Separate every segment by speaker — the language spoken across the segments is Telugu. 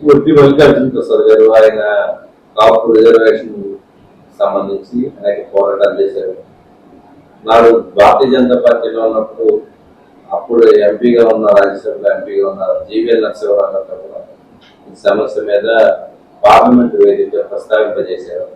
Speaker 1: ఒట్టి మల్లికార్జున ప్రసాద్ గారు ఆయన కాపు రిజర్వేషన్ సంబంధించి అనేక పోరాటాలు చేశారు. నాడు భారతీయ జనతా పార్టీలో ఉన్నప్పుడు అప్పుడు ఎంపీగా ఉన్న రాజ్యసభలో ఎంపీగా ఉన్న జీవీఎల్ నరసింహరావు గారు కూడా ఈ సమస్య మీద పార్లమెంట్ వేదిక ప్రస్తావింపజేశారు.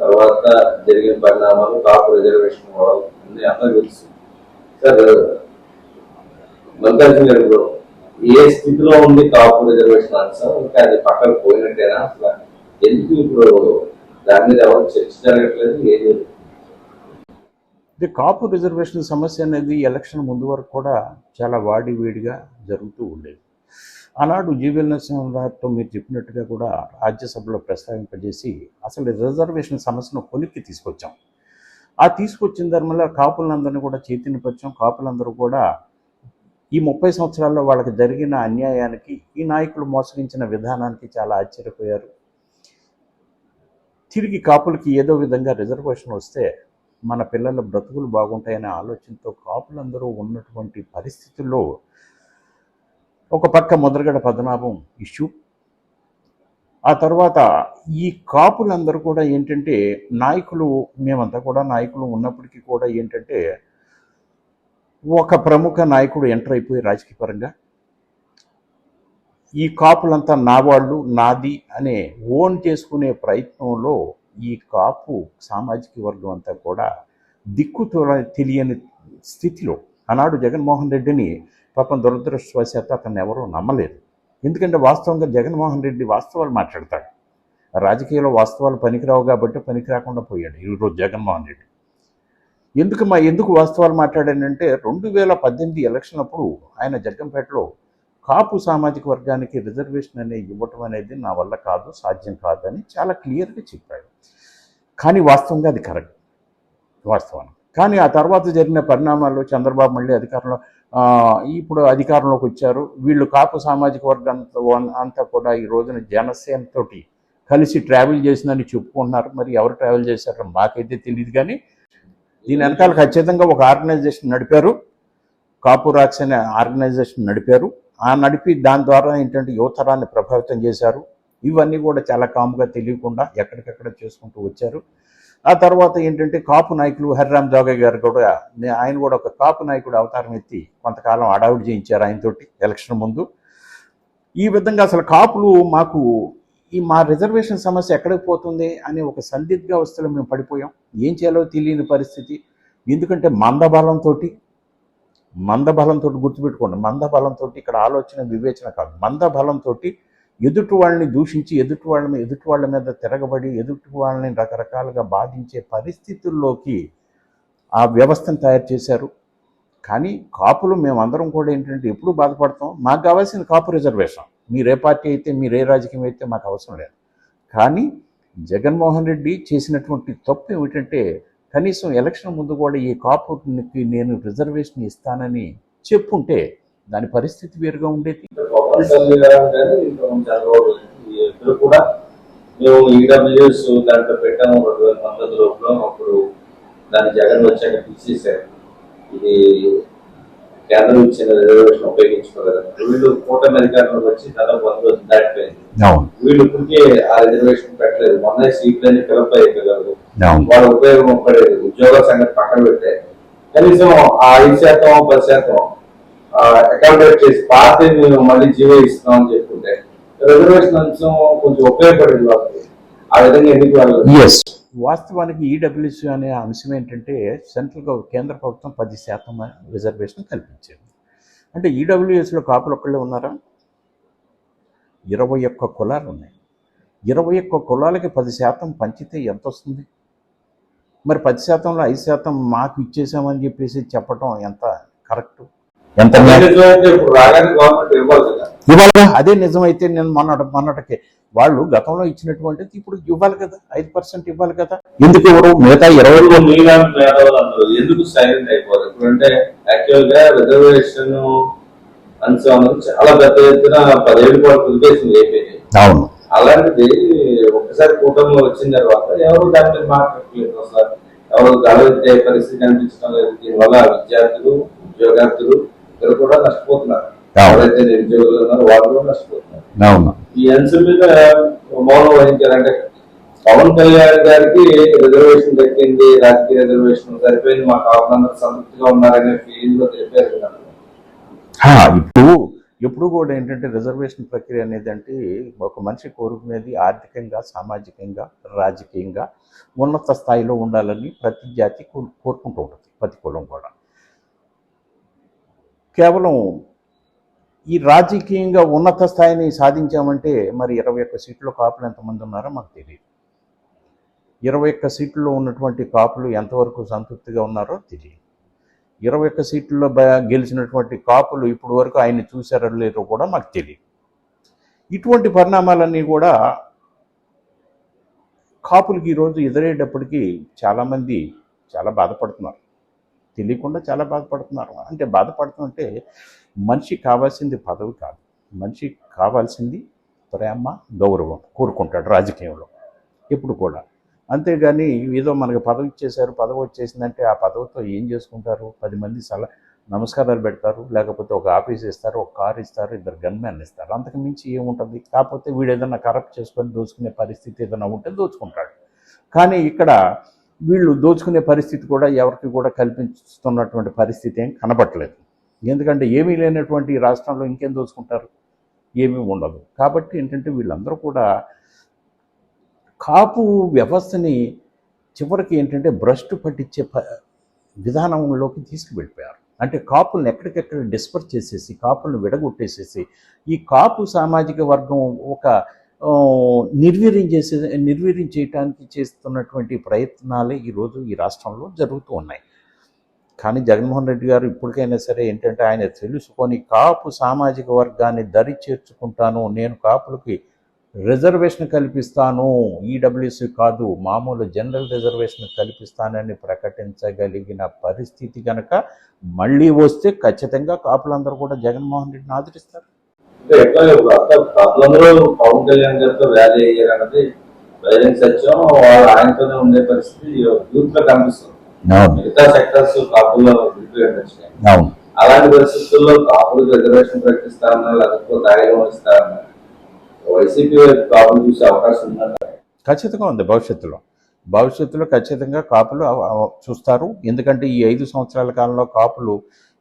Speaker 1: తర్వాత జరిగిన పరిణామాలు కాపు రిజర్వేషన్ కూడా అన్ని అందరూ తెలుసు. సార్ మల్లికార్జున గారు ఏ స్థితిలో ఉంది కాపు రిజర్వేషన్ అంశం? ఇంకా అది పక్కకు పోయినట్టేనా? అసలు ఎందుకు ఇప్పుడు దాని మీద ఎవరు చర్చ జరగట్లేదు? ఏది?
Speaker 2: ఇది కాపు రిజర్వేషన్ సమస్య అనేది ఎలక్షన్ ముందు వరకు కూడా చాలా వాడి వేడిగా జరుగుతూ ఉండేది. ఆనాడు జీవీఎల్ నరసింహారావుతో మీరు చెప్పినట్టుగా కూడా రాజ్యసభలో ప్రస్తావింపజేసి అసలు రిజర్వేషన్ సమస్యను కొలిక్కి తీసుకొచ్చాం. ఆ తీసుకొచ్చిన ధర్మంలో కాపులందరినీ కూడా చైతన్యపరిచాం. కాపులందరూ కూడా ఈ ముప్పై సంవత్సరాల్లో వాళ్ళకి జరిగిన అన్యాయానికి ఈ నాయకులు మోసగించిన విధానానికి చాలా ఆశ్చర్యపోయారు. తిరిగి కాపులకి ఏదో విధంగా రిజర్వేషన్ వస్తే మన పిల్లల బ్రతుకులు బాగుంటాయనే ఆలోచనతో కాపులందరూ ఉన్నటువంటి పరిస్థితుల్లో ఒక పక్క ముద్రగడ పద్మనాభం ఇష్యూ. ఆ తర్వాత ఈ కాపులందరూ కూడా ఏంటంటే నాయకులు మేమంతా కూడా నాయకులు ఉన్నప్పటికీ కూడా ఏంటంటే ఒక ప్రముఖ నాయకుడు ఎంటర్ అయిపోయి రాజకీయ పరంగా ఈ కాపులంతా నా వాళ్ళు నాది అనే ఓన్ చేసుకునే ప్రయత్నంలో ఈ కాపు సామాజిక వర్గం అంతా కూడా దిక్కు తెలియని స్థితిలో. ఆనాడు జగన్మోహన్ రెడ్డిని పాపం దురదృష్టవశాత్తు అతను ఎవరూ నమ్మలేదు. ఎందుకంటే వాస్తవంగా జగన్మోహన్ రెడ్డి వాస్తవాలు మాట్లాడతాడు. రాజకీయాల్లో వాస్తవాలు పనికిరావు కాబట్టి పనికి రాకుండా పోయాడు ఈరోజు జగన్మోహన్ రెడ్డి. ఎందుకు మా ఎందుకు వాస్తవాలు మాట్లాడానంటే రెండు వేల పద్దెనిమిది ఎలక్షన్ అప్పుడు ఆయన జగ్గంపేటలో కాపు సామాజిక వర్గానికి రిజర్వేషన్ అనేది ఇవ్వటం అనేది నా వల్ల కాదు సాధ్యం కాదని చాలా క్లియర్గా చెప్పాడు. కానీ వాస్తవంగా అది కరెక్ట్. వాస్తవానికి కానీ ఆ తర్వాత జరిగిన పరిణామాల్లో చంద్రబాబు మళ్ళీ అధికారంలో ఇప్పుడు అధికారంలోకి వచ్చారు. వీళ్ళు కాపు సామాజిక వర్గంతో అంతా కూడా ఈ రోజున జనసేనతోటి కలిసి ట్రావెల్ చేసిందని చెప్పుకుంటున్నారు. మరి ఎవరు ట్రావెల్ చేశారో మాకైతే తెలియదు కానీ దీని వెనకాల ఖచ్చితంగా ఒక ఆర్గనైజేషన్ నడిపారు. కాపు రాక్స్ అనే ఆర్గనైజేషన్ నడిపారు. ఆ నడిపి దాని ద్వారా ఏంటంటే యువతరాన్ని ప్రభావితం చేశారు. ఇవన్నీ కూడా చాలా కాముగా తెలియకుండా ఎక్కడికక్కడ చేసుకుంటూ వచ్చారు. ఆ తర్వాత ఏంటంటే కాపు నాయకులు హరిరామ్ జోగయ్య గారు కూడా ఆయన కూడా ఒక కాపు నాయకుడు అవతారం ఎత్తి కొంతకాలం అడావుడి చేయించారు ఆయనతోటి ఎలక్షన్ ముందు. ఈ విధంగా అసలు కాపులు మాకు ఈ మా రిజర్వేషన్ సమస్య ఎక్కడికి పోతుంది అనే ఒక సందిగ్ధావస్థలో మేము పడిపోయాం. ఏం చేయాలో తెలియని పరిస్థితి. ఎందుకంటే మందబలంతో మందబలంతో గుర్తుపెట్టుకోండి మందబలంతో ఇక్కడ ఆలోచన వివేచన కాదు. మందబలంతో ఎదుటి వాళ్ళని దూషించి ఎదుటి వాళ్ళ ఎదుటి వాళ్ళ మీద తిరగబడి ఎదుటి వాళ్ళని రకరకాలుగా బాధించే పరిస్థితుల్లోకి ఆ వ్యవస్థను తయారు చేశారు. కానీ కాపులు మేమందరం కూడా ఏంటంటే ఎప్పుడు బాధపడతాం. మాకు కావాల్సిన కాపు రిజర్వేషన్. మీరు ఏ పార్టీ అయితే మీరు ఏ రాజకీయం అయితే మాకు అవసరం లేదు. కానీ జగన్మోహన్ రెడ్డి చేసినటువంటి తప్పు ఏమిటంటే కనీసం ఎలక్షన్ ముందు కూడా ఈ కాపుకి నేను రిజర్వేషన్ ఇస్తానని చెప్పుంటే దాని పరిస్థితి వేరుగా ఉండేది.
Speaker 1: కూడా. మేము ఈడబ్ల్యూఎస్ దాంట్లో పెట్టాము రెండు వేల పంతొమ్మిదిలో అప్పుడు దాన్ని జగన్ వచ్చాక తీసేశారు. ఇది కేంద్రం ఇచ్చిన రిజర్వేషన్ ఉపయోగించుకోలేదు. వీళ్ళు కూటమి అధికారంలోకి వచ్చి దాదాపు వంద రోజులు దాటిపోయింది వీళ్ళు ఇప్పటికే ఆ రిజర్వేషన్ పెట్టలేదు. మొన్న సీట్లన్నీ ఫిలప్ అయ్యగలరు
Speaker 2: అవును.
Speaker 1: వాళ్ళ ఉపయోగం పడేది ఉద్యోగాల సంగతి పక్కన పెడితే కనీసం ఆ ఐదు శాతం పది శాతం అకామిడేట్ చేసి పార్టీని మేము మళ్ళీ జీవో ఇస్తున్నాం అని చెప్పుకుంటే రిజర్వేషన్ అంశం కొంచెం ఉపయోగపడేది వాళ్ళకి. ఆ విధంగా ఎందుకు వాళ్ళు
Speaker 2: వాస్తవానికి ఈడబ్ల్యూసీ అనే అంశం ఏంటంటే సెంట్రల్ కేంద్ర ప్రభుత్వం పది శాతం రిజర్వేషన్ కల్పించింది. అంటే ఈడబ్ల్యూఎస్లో కాపులు ఒక్కళ్ళే ఉన్నారా? ఇరవై ఒక్క కులాలు ఉన్నాయి. ఇరవై ఒక్క కులాలకి పది శాతం పంచితే ఎంత వస్తుంది మరి పది శాతంలో ఐదు శాతం మాకు ఇచ్చేసామని చెప్పేసి చెప్పడం ఎంత కరెక్ట్? ఎంత ఇవ్వాలిగా. అదే నిజమైతే నేను మొన్నటి మొన్నటికి వాళ్ళు గతంలో ఇచ్చినటువంటిది ఇప్పుడు ఇవ్వాలి కదా ఐదు పర్సెంట్ ఇవ్వాలి కదా. ఎందుకు ఎవరు మిగతా ఇరవై
Speaker 1: ఎందుకు సైలెంట్ అయిపోరు ఇప్పుడంటే యాక్చువల్గా రిజర్వేషన్ అంశం అనేది చాలా పెద్ద ఎత్తున పదేళ్ళు పాటు ఉద్దేశం అయిపోయింది
Speaker 2: అవును.
Speaker 1: అలాంటిది ఒక్కసారి కూటమిలో వచ్చిన తర్వాత ఎవరు దాని మీద మాట్లాడలేదు అసలు. ఎవరు గలవెత్తే పరిస్థితి కనిపించడం లేదు. దీనివల్ల విద్యార్థులు ఉద్యోగార్థులు ఇద్దరు కూడా నష్టపోతున్నారు. ఎవరైతే నిరుద్యోగులు ఉన్నారో వాళ్ళు కూడా నష్టపోతున్నారు.
Speaker 2: అవును.
Speaker 1: ఈ అంశం మీద మౌనం వహించారంటే పవన్ కళ్యాణ్ గారికి రిజర్వేషన్ దక్కింది రాజకీయ రిజర్వేషన్ సరిపోయింది మా కాపులందరూ సంతృప్తిగా ఉన్నారనే ఫీలింగ్లో తెలిపారు
Speaker 2: ఇప్పుడు ఎప్పుడు కూడా ఏంటంటే రిజర్వేషన్ ప్రక్రియ అనేది అంటే ఒక మనిషి కోరుకునేది ఆర్థికంగా సామాజికంగా రాజకీయంగా ఉన్నత స్థాయిలో ఉండాలని ప్రతి జాతి కోరుకుంటూ ఉంటుంది ప్రతి కులం కూడా. కేవలం ఈ రాజకీయంగా ఉన్నత స్థాయిని సాధించామంటే మరి ఇరవై ఒక్క సీట్లో కాపులు ఎంతమంది ఉన్నారో మాకు తెలియదు. ఇరవై ఒక్క సీట్లలో ఉన్నటువంటి కాపులు ఎంతవరకు సంతృప్తిగా ఉన్నారో తెలియదు. ఇరవై ఒక్క సీట్లలో గెలిచినటువంటి కాపులు ఇప్పుడు వరకు ఆయన్ని చూశారో లేదో కూడా మాకు తెలియదు. ఇటువంటి పరిణామాలన్నీ కూడా కాపులకి ఈరోజు ఎదురయ్యేటప్పటికీ చాలామంది చాలా బాధపడుతున్నారు. తెలియకుండా చాలా బాధపడుతున్నారు. అంటే బాధపడుతుంటే మనిషి కావాల్సింది పదవి కాదు. మనిషి కావాల్సింది ప్రేమ గౌరవం కోరుకుంటాడు రాజకీయంలో. ఎప్పుడు కూడా. అంతేగాని ఏదో మనకి పదవి ఇచ్చేశారు పదవి వచ్చేసిందంటే ఆ పదవితో ఏం చేసుకుంటారు? పది మంది సల నమస్కారాలు పెడతారు లేకపోతే ఒక ఆఫీస్ ఇస్తారు ఒక కార్ ఇస్తారు ఇద్దరు గన్మ్యాన్ ఇస్తారు. అంతకు మించి ఏముంటుంది? కాకపోతే వీడు ఏదైనా కరప్ట్ చేసుకొని దోచుకునే పరిస్థితి ఏదైనా ఉంటే దోచుకుంటాడు. కానీ ఇక్కడ వీళ్ళు దోచుకునే పరిస్థితి కూడా ఎవరికి కూడా కల్పిస్తున్నటువంటి పరిస్థితి ఏం కనబట్టలేదు ఎందుకంటే ఏమీ లేనటువంటి రాష్ట్రంలో ఇంకేం దోచుకుంటారు? ఏమీ ఉండదు. కాబట్టి ఏంటంటే వీళ్ళందరూ కూడా కాపు వ్యవస్థని చివరికి ఏంటంటే భ్రష్టు పట్టించే ప విధానంలోకి తీసుకువెళ్ళిపోయారు. అంటే కాపులను ఎక్కడికెక్కడ డిస్పర్ చేసేసి కాపులను విడగొట్టేసేసి ఈ కాపు సామాజిక వర్గం ఒక నిర్వీర్యం చేసే నిర్వీర్యం చేయడానికి చేస్తున్నటువంటి ప్రయత్నాలే ఈరోజు ఈ రాష్ట్రంలో జరుగుతూ ఉన్నాయి. కానీ జగన్మోహన్ రెడ్డి గారు ఇప్పటికైనా సరే ఏంటంటే ఆయన తెలుసుకొని కాపు సామాజిక వర్గాన్ని దరి చేర్చుకుంటాను నేను కాపులకి రిజర్వేషన్ కల్పిస్తాను ఈడబ్ల్యూసీ కాదు మామూలు జనరల్ రిజర్వేషన్ కల్పిస్తానని ప్రకటించగలిగిన పరిస్థితి కనుక మళ్ళీ వస్తే ఖచ్చితంగా కాపులందరూ కూడా జగన్మోహన్ రెడ్డిని ఆదరిస్తారు.
Speaker 1: పవన్ కళ్యాణ్ గారితో ర్యాలీ అయ్యారన్నది బహిరంగ సత్యం. వాళ్ళు ఆయనతోనే ఉండే పరిస్థితి యూత్లో కనిపిస్తుంది. మిగతా సెక్టర్స్ కాపుల్లో విడిపోయి వచ్చినాయి
Speaker 2: అవును.
Speaker 1: అలాంటి పరిస్థితుల్లో కాపులకు రిజర్వేషన్ ప్రకటిస్తారన్నా లేకపోతే ఇస్తారన్నా వైసీపీ వైపు కాపులు చూసే అవకాశం ఉందంట
Speaker 2: ఖచ్చితంగా ఉంది భవిష్యత్తులో. భవిష్యత్తులో ఖచ్చితంగా కాపులు చూస్తారు. ఎందుకంటే ఈ ఐదు సంవత్సరాల కాలంలో కాపులు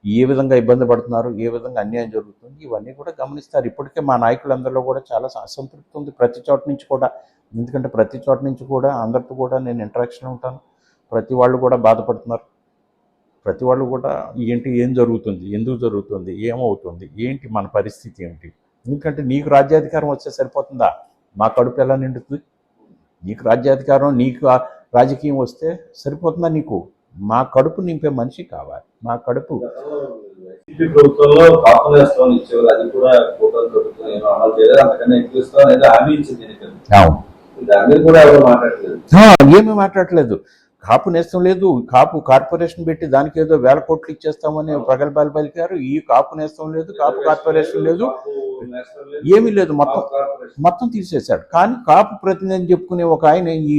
Speaker 2: ఏ విధంగా ఇబ్బంది పడుతున్నారు ఏ విధంగా అన్యాయం జరుగుతుంది ఇవన్నీ కూడా గమనిస్తారు. ఇప్పటికే మా నాయకులందరిలో కూడా చాలా అసంతృప్తి ఉంది ప్రతి చోట నుంచి కూడా. ఎందుకంటే ప్రతి చోట నుంచి కూడా అందరితో కూడా నేను ఇంటరాక్షన్ ఉంటాను. ప్రతి వాళ్ళు కూడా బాధపడుతున్నారు. ప్రతి వాళ్ళు కూడా ఏంటి ఏం జరుగుతుంది ఎందుకు జరుగుతుంది ఏమవుతుంది ఏంటి మన పరిస్థితి ఏంటి ఎందుకంటే నీకు రాజ్యాధికారం వస్తే సరిపోతుందా? మా కడుపు ఎలా నిండుతుంది? నీకు రాజ్యాధికారం నీకు రాజకీయం వస్తే సరిపోతుందా నీకు? మా కడుపు నింపే మనిషి కావాలి. మా కడుపు
Speaker 1: ఏమీ మాట్లాడలేదు.
Speaker 2: కాపు నేస్తం లేదు కాపు కార్పొరేషన్ పెట్టి దానికి ఏదో వేల కోట్లు ఇచ్చేస్తామని ప్రగల్భాలు పలికారు. ఈ కాపు నేస్తం లేదు కాపు కార్పొరేషన్ లేదు ఏమీ లేదు. మొత్తం మొత్తం తీసేశాడు. కానీ కాపు ప్రతినిధి చెప్పుకునే ఒక ఆయన ఈ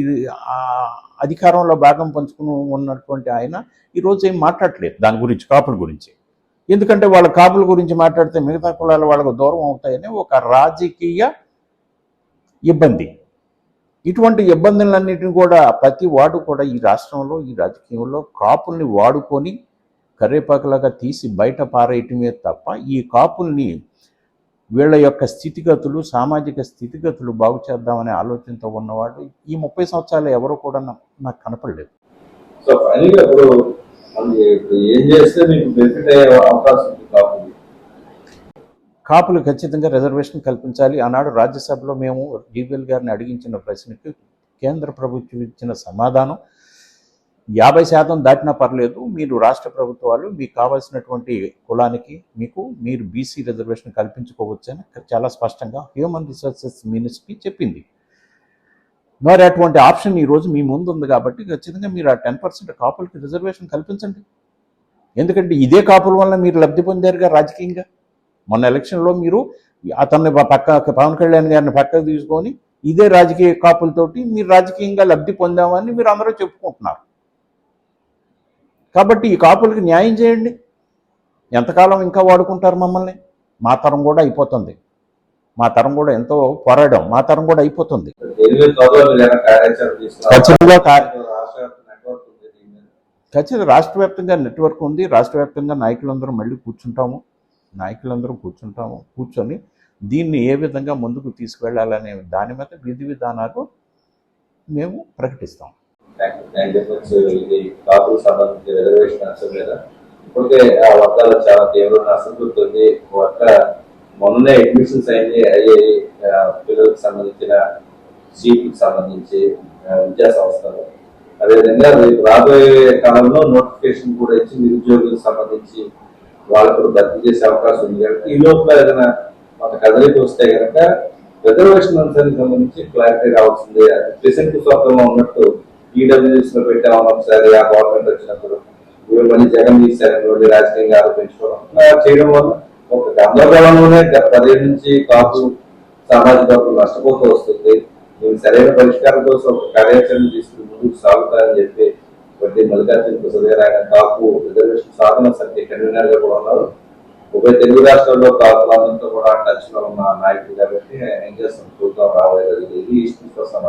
Speaker 2: అధికారంలో భాగం పంచుకుని ఉన్నటువంటి ఆయన ఈరోజు ఏం మాట్లాడలేదు దాని గురించి కాపుల గురించి. ఎందుకంటే వాళ్ళ కాపుల గురించి మాట్లాడితే మిగతా కులాల వాళ్ళకు దూరం అవుతాయని ఒక రాజకీయ ఇబ్బంది. ఇటువంటి ఇబ్బందులన్నింటినీ కూడా ప్రతి వాడు కూడా ఈ రాష్ట్రంలో ఈ రాజకీయంలో కాపుల్ని వాడుకొని కర్రేపాకులాగా తీసి బయట పారేయటమే తప్ప ఈ కాపుల్ని వీళ్ళ యొక్క స్థితిగతులు సామాజిక స్థితిగతులు బాగు చేద్దామనే ఆలోచనతో ఉన్నవాడు ఈ ముప్పై సంవత్సరాలు ఎవరు కూడా నాకు కనపడలేదు.
Speaker 1: సో ఇప్పుడు ఏం చేస్తే మీకు బెనిఫిట్ అయ్యే అవకాశం
Speaker 2: కాపులు ఖచ్చితంగా రిజర్వేషన్ కల్పించాలి. ఆనాడు రాజ్యసభలో మేము డీబీఎల్ గారిని అడిగించిన ప్రశ్నకి కేంద్ర ప్రభుత్వం ఇచ్చిన సమాధానం యాభై శాతం దాటినా పర్లేదు మీరు రాష్ట్ర ప్రభుత్వాలు మీకు కావాల్సినటువంటి కులానికి మీకు మీరు బీసీ రిజర్వేషన్ కల్పించుకోవచ్చని చాలా స్పష్టంగా హ్యూమన్ రిసోర్సెస్ మినిస్ట్రీ చెప్పింది. మరి అటువంటి ఆప్షన్ ఈరోజు మీ ముందు ఉంది కాబట్టి ఖచ్చితంగా మీరు ఆ టెన్ పర్సెంట్ కాపులకి రిజర్వేషన్ కల్పించండి. ఎందుకంటే ఇదే కాపుల వల్ల మీరు లబ్ధి పొందారుగా రాజకీయంగా. మొన్న ఎలక్షన్లో మీరు అతన్ని పక్క పవన్ కళ్యాణ్ గారిని పక్కకు తీసుకొని ఇదే రాజకీయ కాపులతోటి మీరు రాజకీయంగా లబ్ధి పొందామని మీరు అందరూ చెప్పుకుంటున్నారు. కాబట్టి ఈ కాపులకి న్యాయం చేయండి. ఎంతకాలం ఇంకా వాడుకుంటారు మమ్మల్ని? మా తరం కూడా అయిపోతుంది. మా తరం కూడా ఎంతో పోరాడాం. మా తరం కూడా అయిపోతుంది. ఖచ్చితంగా. ఖచ్చితంగా రాష్ట్ర వ్యాప్తంగా నెట్వర్క్ ఉంది. రాష్ట్ర వ్యాప్తంగా నాయకులందరూ మళ్ళీ కూర్చుంటాము. నాయకులందరూ కూర్చుంటాము కూర్చొని దీన్ని ఏ విధంగా ముందుకు తీసుకువెళ్ళాలనే దాని మీద విధి విధానాలు మేము ప్రకటిస్తాం.
Speaker 1: రిజర్వేషన్ ఇప్పటికే ఆ వర్గాలు చాలా తీవ్రమైన అసంతృప్తి ఉంది వర్గ మొన్ననే అడ్మిషన్స్ అయింది అయ్యాయి పిల్లలకు సంబంధించిన సీట్లకు సంబంధించి విద్యా సంస్థలు. అదేవిధంగా రేపు రాబోయే కాలంలో నోటిఫికేషన్ కూడా ఇచ్చి నిరుద్యోగులకు సంబంధించి వాళ్ళకు భర్తీ చేసే అవకాశం ఉంది కనుక ఈ లోపల ఏదైనా ఒక కదలిక వస్తే కనుక రిజర్వేషన్ అంశానికి సంబంధించి క్లారిటీ రావాల్సింది. ప్రెసెంట్ స్వతంలో ఉన్నట్టు ఈడబ్ల్యూఎస్లో పెట్టామని ఒకసారి ఆ గవర్నమెంట్ వచ్చినప్పుడు? ఇవి మళ్ళీ జగన్ తీశారు రాజకీయంగా ఆరోపించుకోవడం. అలా చేయడం వల్ల ఒక గందరగోళంలోనే గత పదిహేను నుంచి కాపు సామాజిక వర్గం నష్టపోతూ వస్తుంది. దీనికి సరైన పరిష్కారం కోసం ఒక కార్యాచరణ తీసుకుని ముందుకు సాగుతారని చెప్పి ప్రతి మల్లికార్జున ప్రసాద్ గారు ఆయన కాపు రిజర్వేషన్ సాధన సమితి కన్వీనర్గా కూడా ఉన్నారు ఉభయ తెలుగు రాష్ట్రాల్లో కాపులందరితో కూడా టచ్లో ఉన్న నాయకులు కాబట్టి ఏం చేస్తాం చూద్దాం రాబోయే రోజులు. ఇది ఇష్టం కోసం